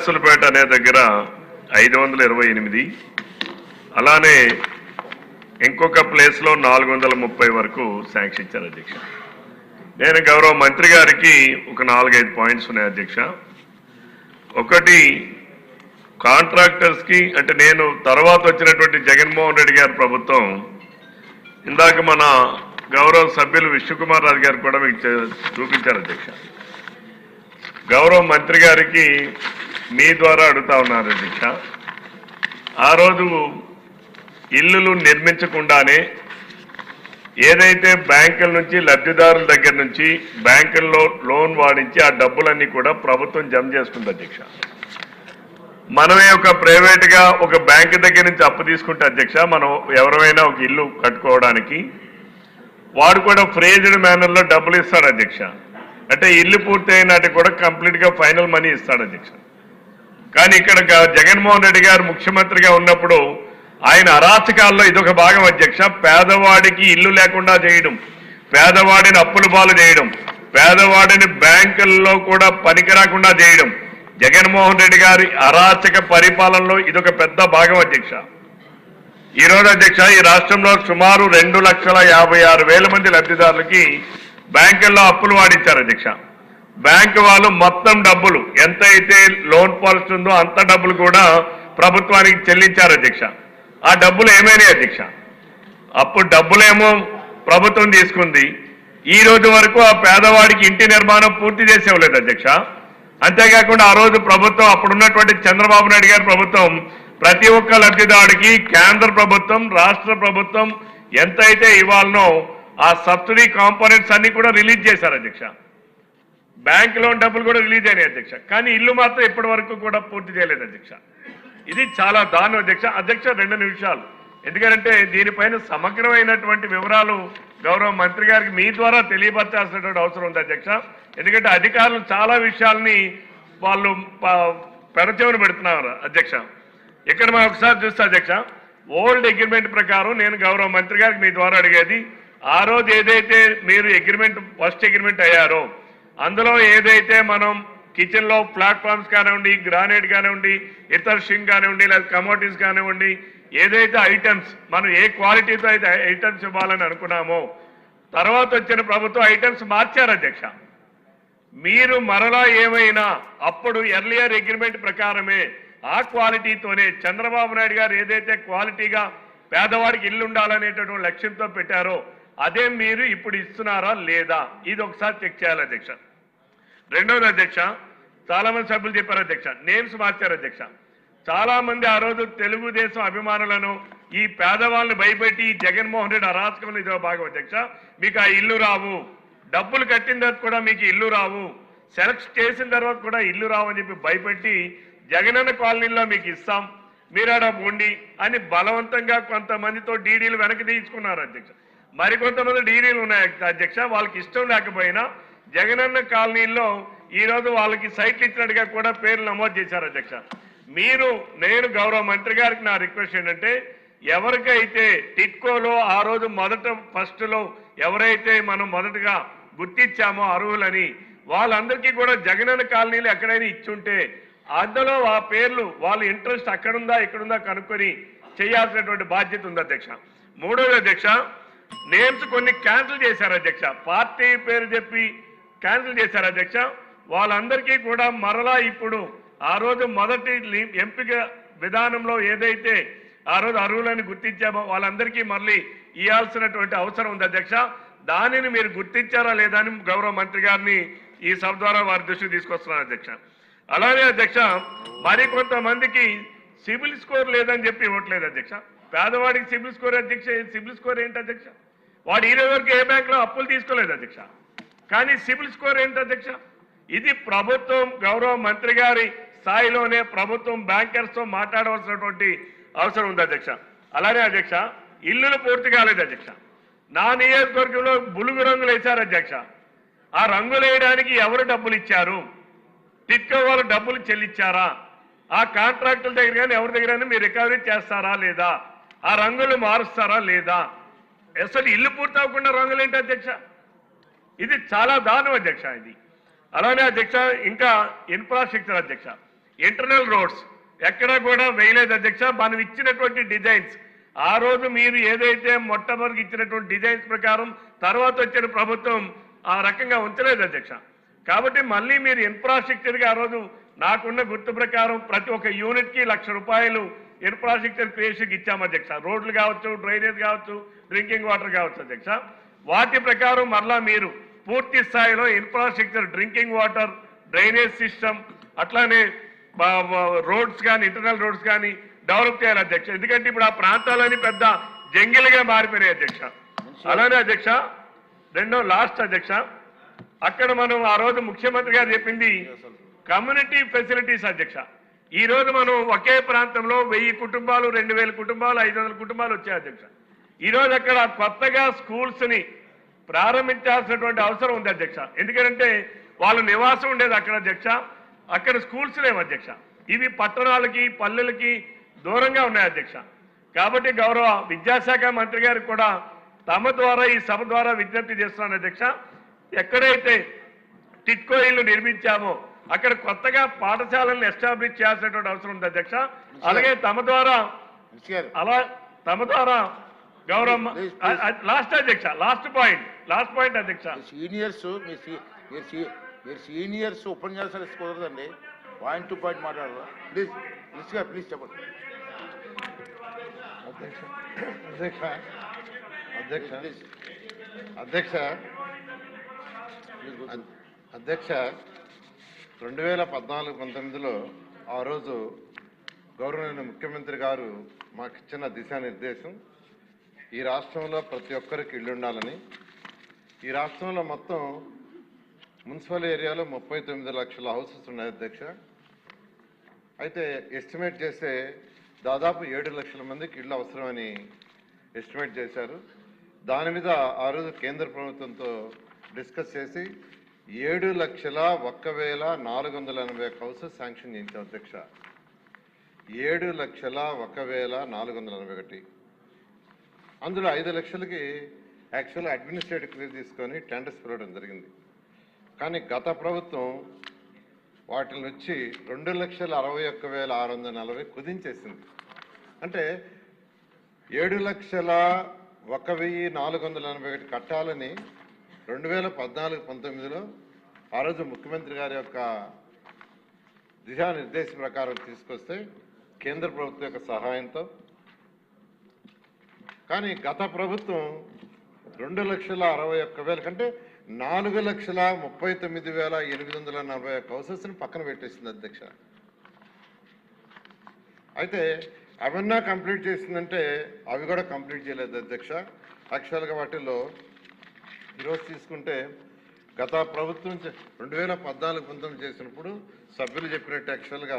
నర్సులపేట అనే దగ్గర ఐదు వందల ఇరవై ఎనిమిది అలానే ఇంకొక ప్లేస్లో నాలుగు వందల ముప్పై వరకు శాంక్షన్ ఇచ్చారు అధ్యక్ష. నేను గౌరవ మంత్రి గారికి ఒక నాలుగైదు పాయింట్స్ ఉన్నాయి అధ్యక్ష. ఒకటి కాంట్రాక్టర్స్కి అంటే నేను తర్వాత వచ్చినటువంటి జగన్మోహన్ రెడ్డి గారి ప్రభుత్వం ఇందాక మన గౌరవ సభ్యులు విష్ణుకుమార్ రాజు గారు కూడా మీకు చూపించారు అధ్యక్ష. గౌరవ మంత్రి గారికి మీ ద్వారా అడుగుతా ఉన్నారు దీక్ష. ఆ రోజు ఇల్లులు నిర్మించకుండానే ఏదైతే బ్యాంకుల నుంచి లబ్ధిదారుల దగ్గర నుంచి బ్యాంకుల్లో లోన్ వాడించి ఆ డబ్బులన్నీ కూడా ప్రభుత్వం జమ చేసుకుంది అధ్యక్ష మనమే ఒక ప్రైవేట్గా ఒక బ్యాంకు దగ్గర నుంచి అప్పు తీసుకుంటే అధ్యక్ష మనం ఎవరైనా ఒక ఇల్లు కట్టుకోవడానికి వాడు కూడా ఫ్రేజ్డ్ మేనర్లో డబ్బులు ఇస్తాడు అధ్యక్ష అంటే ఇల్లు పూర్తి అయినాటికి కూడా కంప్లీట్గా ఫైనల్ మనీ ఇస్తాడు అధ్యక్ష కానీ ఇక్కడ జగన్మోహన్ రెడ్డి గారు ముఖ్యమంత్రిగా ఉన్నప్పుడు ఆయన అరాచకాల్లో ఇదొక భాగం అధ్యక్ష. పేదవాడికి ఇల్లు లేకుండా చేయడం పేదవాడిని అప్పుల పాలు చేయడం పేదవాడిని బ్యాంకుల్లో కూడా పనికి రాకుండా చేయడం. జగన్మోహన్ రెడ్డి గారి అరాచక పరిపాలనలో ఇదొక పెద్ద భాగం అధ్యక్ష. ఈ రోజు అధ్యక్ష ఈ రాష్ట్రంలో సుమారు రెండు లక్షల యాభై ఆరు వేల మంది లబ్ధిదారులకి బ్యాంకుల్లో అప్పులు వాడించారు అధ్యక్ష. బ్యాంకు వాళ్ళు మొత్తం డబ్బులు ఎంత అయితే లోన్ పాలసీ ఉందో అంత డబ్బులు కూడా ప్రభుత్వానికి చెల్లించారు అధ్యక్ష. ఆ డబ్బులు ఏమైనాయి అధ్యక్ష? అప్పుడు డబ్బులేమో ప్రభుత్వం తీసుకుంది. ఈ రోజు వరకు ఆ పేదవాడికి ఇంటి నిర్మాణం పూర్తి చేసేవలేదు అధ్యక్ష. అంతేకాకుండా ఆ రోజు ప్రభుత్వం అప్పుడున్నటువంటి చంద్రబాబు నాయుడు గారి ప్రభుత్వం ప్రతి ఒక్క లబ్ధిదారుడికి కేంద్ర ప్రభుత్వం రాష్ట్ర ప్రభుత్వం ఎంతైతే ఇవ్వాలనో ఆ సబ్సిడీ కాంపోనెంట్స్ అన్ని కూడా రిలీజ్ చేశారు అధ్యక్ష. బ్యాంక్ లోన్ డబ్బులు కూడా రిలీజ్ అయినాయి అధ్యక్ష. కానీ ఇల్లు మాత్రం ఇప్పటి వరకు కూడా పూర్తి చేయలేదు అధ్యక్ష. ఇది చాలా దారుణం అధ్యక్ష. అధ్యక్ష రెండు నిమిషాలు. ఎందుకంటే దీనిపైన సమగ్రమైనటువంటి వివరాలు గౌరవ మంత్రి గారికి మీ ద్వారా తెలియపరచాల్సినటువంటి అవసరం ఉంది అధ్యక్ష. ఎందుకంటే అధికారులు చాలా విషయాల్ని వాళ్ళు ప- పెడుతున్నారు అధ్యక్ష. ఇక్కడ మనం ఒకసారి చూస్తే అధ్యక్ష ఓల్డ్ అగ్రిమెంట్ ప్రకారం నేను గౌరవ మంత్రి గారికి మీ ద్వారా అడిగేది ఆ రోజు ఏదైతే మీరు అగ్రిమెంట్ ఫస్ట్ అగ్రిమెంట్ అయ్యారో అందులో ఏదైతే మనం కిచెన్లో ప్లాట్ఫామ్స్ కానివ్వండి గ్రానైట్ కానివ్వండి ఇతర షింగ్ కానివ్వండి లేదా కమోడిటీస్ కానివ్వండి ఏదైతే ఐటమ్స్ మనం ఏ క్వాలిటీతో అయితే ఐటమ్స్ ఇవ్వాలని అనుకున్నామో తర్వాత వచ్చిన ప్రభుత్వం ఐటమ్స్ మార్చారు అధ్యక్ష. మీరు మరలా ఏమైనా అప్పుడు ఎర్లియర్ అగ్రిమెంట్ ప్రకారమే ఆ క్వాలిటీతోనే చంద్రబాబు నాయుడు గారు ఏదైతే క్వాలిటీగా పేదవాడికి ఇల్లు ఉండాలనేటటువంటి లక్ష్యంతో పెట్టారో అదే మీరు ఇప్పుడు ఇస్తున్నారా లేదా? ఇది ఒకసారి చెక్ చేయాలి అధ్యక్ష. రెండవది అధ్యక్ష చాలామంది సభ్యులు చెప్పారు అధ్యక్ష నేమ్స్ మార్చారు అధ్యక్ష. చాలామంది ఆ రోజు తెలుగుదేశం అభిమానులను ఈ పేదవాళ్ళని భయపెట్టి జగన్మోహన్ రెడ్డి అరాచకంలో ఇదో భాగం అధ్యక్ష. మీకు ఆ ఇల్లు రావు. డబ్బులు కట్టిన తర్వాత కూడా మీకు ఇల్లు రావు. సెలెక్ట్ చేసిన తర్వాత కూడా ఇల్లు రావు అని చెప్పి భయపెట్టి జగనన్న కాలనీలో మీకు ఇస్తాం మీరాడ ఉండి అని బలవంతంగా కొంతమందితో డీడీలు వెనక్కి తీసుకున్నారు అధ్యక్ష. మరికొంతమంది డీడీలు ఉన్నాయి అధ్యక్ష. వాళ్ళకి ఇష్టం లేకపోయినా జగనన్న కాలనీలో ఈరోజు వాళ్ళకి సైట్లు ఇచ్చినట్టుగా కూడా పేర్లు నమోదు చేశారు అధ్యక్ష. మీరు నేను గౌరవ మంత్రి గారికి నా రిక్వెస్ట్ ఏంటంటే ఎవరికైతే టిట్కోలో ఆ రోజు మొదట ఫస్ట్లో ఎవరైతే మనం మొదటగా గుర్తించామో అర్హులని వాళ్ళందరికీ కూడా జగనన్న కాలనీలు ఎక్కడైనా ఇచ్చుంటే అందులో ఆ పేర్లు వాళ్ళ ఇంట్రెస్ట్ అక్కడుందా ఇక్కడుందా కనుక్కొని చేయాల్సినటువంటి బాధ్యత ఉంది అధ్యక్ష. మూడోది అధ్యక్ష నేమ్స్ కొన్ని క్యాన్సిల్ చేశారు అధ్యక్ష. పార్టీ పేరు చెప్పి క్యాన్సిల్ చేశారు అధ్యక్ష. వాళ్ళందరికీ కూడా మరలా ఇప్పుడు ఆ రోజు మొదటి ఎంపిక విధానంలో ఏదైతే ఆ రోజు అర్హులని గుర్తించామో వాళ్ళందరికీ మళ్ళీ ఇవ్వాల్సినటువంటి అవసరం ఉంది అధ్యక్ష. దానిని మీరు గుర్తించారా లేదా అని గౌరవ మంత్రి గారిని ఈ సభ ద్వారా వారి దృష్టికి తీసుకొస్తున్నాను అధ్యక్ష. అలానే అధ్యక్ష మరికొంతమందికి సిబిల్ స్కోర్ లేదని చెప్పి ఇవ్వట్లేదు అధ్యక్ష. పేదవాడికి సిబిల్ స్కోర్ అధ్యక్ష సిబిల్ స్కోర్ ఏంటి అధ్యక్ష? వాడు ఈ వరకు ఏ బ్యాంకులో అప్పులు తీసుకోలేదు అధ్యక్ష. కానీ సిబిల్ స్కోర్ ఏంటి అధ్యక్ష? ఇది ప్రభుత్వం గౌరవ మంత్రి గారి స్థాయిలోనే ప్రభుత్వం బ్యాంకర్స్తో మాట్లాడవలసినటువంటి అవసరం ఉంది అధ్యక్ష. అలానే అధ్యక్ష ఇల్లులు పూర్తి కాలేదు అధ్యక్ష. నా నియోజకవర్గంలో బులుగు రంగులు వేశారు అధ్యక్ష. ఆ రంగులు వేయడానికి ఎవరు డబ్బులు ఇచ్చారు? టిక్కో వాళ్ళు డబ్బులు చెల్లించారా? ఆ కాంట్రాక్టుల దగ్గర కానీ ఎవరి దగ్గర మీరు రికవరీ చేస్తారా లేదా? ఆ రంగులు మారుస్తారా లేదా? అసలు ఇల్లు పూర్తి అవ్వకుండా రంగులేంటి అధ్యక్ష? ఇది చాలా దారుణం అధ్యక్ష ఇది. అలానే అధ్యక్ష ఇంకా ఇన్ఫ్రాస్ట్రక్చర్ అధ్యక్ష. ఇంటర్నల్ రోడ్స్ ఎక్కడా కూడా వేయలేదు అధ్యక్ష. మనం ఇచ్చినటువంటి డిజైన్స్ ఆ రోజు మీరు ఏదైతే మొట్టమొదటి ఇచ్చినటువంటి డిజైన్స్ ప్రకారం తర్వాత వచ్చిన ప్రభుత్వం ఆ రకంగా ఉంచలేదు అధ్యక్ష. కాబట్టి మళ్ళీ మీరు ఇన్ఫ్రాస్ట్రక్చర్గా ఆ రోజు నాకున్న గుర్తు ప్రకారం ప్రతి ఒక్క యూనిట్కి లక్ష రూపాయలు ఇన్ఫ్రాస్ట్రక్చర్ క్రియేషన్కి ఇచ్చాము అధ్యక్ష. రోడ్లు కావచ్చు డ్రైనేజ్ కావచ్చు డ్రింకింగ్ వాటర్ కావచ్చు అధ్యక్ష. వాటి ప్రకారం మరలా మీరు పూర్తి స్థాయిలో infrastructure drinking water drainage system అట్లానే రోడ్స్ కానీ ఇంటర్నల్ రోడ్స్ కానీ డెవలప్ చేయాలి అధ్యక్ష. ఎందుకంటే ఇప్పుడు ఆ ప్రాంతాలని పెద్ద జంగిల్గా మారిపోయినాయి అధ్యక్ష. అలానే అధ్యక్ష రెండో లాస్ట్ అధ్యక్ష అక్కడ మనం ఆ రోజు ముఖ్యమంత్రి గారు చెప్పింది కమ్యూనిటీ ఫెసిలిటీస్ అధ్యక్ష. ఈ రోజు మనం ఒకే ప్రాంతంలో వెయ్యి కుటుంబాలు రెండు వేల కుటుంబాలు ఐదు వందల కుటుంబాలు వచ్చాయి అధ్యక్ష. ఈరోజు అక్కడ కొత్తగా స్కూల్స్ని ప్రారంభించాల్సినటువంటి అవసరం ఉంది అధ్యక్ష. ఎందుకంటే వాళ్ళ నివాసం ఉండేది అక్కడ అధ్యక్ష. అక్కడ స్కూల్స్ లేవు అధ్యక్ష. ఇవి పట్టణాలకి పల్లెలకి దూరంగా ఉన్నాయి అధ్యక్ష. కాబట్టి గౌరవ విద్యాశాఖ మంత్రి గారికి కూడా తమ ద్వారా ఈ సభ ద్వారా విజ్ఞప్తి చేస్తున్నాను అధ్యక్ష. ఎక్కడైతే టిట్కో ఇల్లు నిర్మించామో అక్కడ కొత్తగా పాఠశాలలను ఎస్టాబ్లిష్ చేయాల్సినటువంటి అవసరం ఉంది అధ్యక్ష. అలాగే తమ ద్వారా అలా తమ ద్వారా గౌరవ. లాస్ట్ అధ్యక్ష లాస్ట్ పాయింట్ లాస్ట్ పాయింట్ అధ్యక్ష. సీనియర్స్ మీ సీ- మీరు సీనియర్స్ ఉపన్యాసాలు కుదరదండి పాయింట్ టు పాయింట్ మాట్లాడరు ప్లీజ్ గారు ప్లీజ్ చెప్పండి. అధ్యక్ష అధ్యక్ష అధ్యక్ష ప్లీజ్ అధ్యక్ష ప్లీజ్ అధ్యక్ష రెండు వేల పద్నాలుగు పంతొమ్మిదిలో ఆ రోజు గౌరవనీయ ముఖ్యమంత్రి గారు మాకు ఇచ్చిన దిశానిర్దేశం ఈ రాష్ట్రంలో ప్రతి ఒక్కరికి ఇల్లు ఉండాలని ఈ రాష్ట్రంలో మొత్తం మున్సిపల్ ఏరియాలో ముప్పై తొమ్మిది లక్షల హౌసెస్ ఉన్నాయి అధ్యక్ష. అయితే ఎస్టిమేట్ చేస్తే దాదాపు ఏడు లక్షల మందికి ఇళ్ళు అవసరమని ఎస్టిమేట్ చేశారు. దాని మీద ఆ రోజు కేంద్ర ప్రభుత్వంతో డిస్కస్ చేసి ఏడు లక్షల ఒక్క వేల నాలుగు వందల ఎనభై ఒక్క హౌసెస్ శాంక్షన్ చేయించాం అధ్యక్ష. ఏడు లక్షల ఒక వేల నాలుగు వందల ఎనభై ఒకటి. అందులో ఐదు లక్షలకి యాక్చువల్ అడ్మినిస్ట్రేటివ్ క్లియర్ తీసుకొని టెండర్స్ పిలవడం జరిగింది. కానీ గత ప్రభుత్వం వాటిని వచ్చి రెండు లక్షల అరవై ఒక్క వేల ఆరు వందల నలభై కుదించేసింది. అంటే ఏడు లక్షల ఒక వెయ్యి నాలుగు వందల ఎనభై ఒకటి కట్టాలని రెండు వేల పద్నాలుగు పంతొమ్మిదిలో ఆ రోజు ముఖ్యమంత్రి గారి యొక్క దిశానిర్దేశం ప్రకారం తీసుకొస్తే కేంద్ర ప్రభుత్వం యొక్క సహాయంతో. కానీ గత ప్రభుత్వం రెండు లక్షల అరవై ఒక్క వేల కంటే నాలుగు లక్షల ముప్పై తొమ్మిది వేల ఎనిమిది వందల నలభై ఒక్క హౌసెస్ని పక్కన పెట్టేసింది అధ్యక్ష. అయితే అవన్నా కంప్లీట్ చేసిందంటే అవి కూడా కంప్లీట్ చేయలేదు అధ్యక్ష. యాక్చువల్గా వాటిల్లో ఈరోజు తీసుకుంటే గత ప్రభుత్వం చే- రెండు వేల పద్నాలుగు పంతొమ్మిది చేసినప్పుడు సభ్యులు చెప్పినట్టు యాక్చువల్గా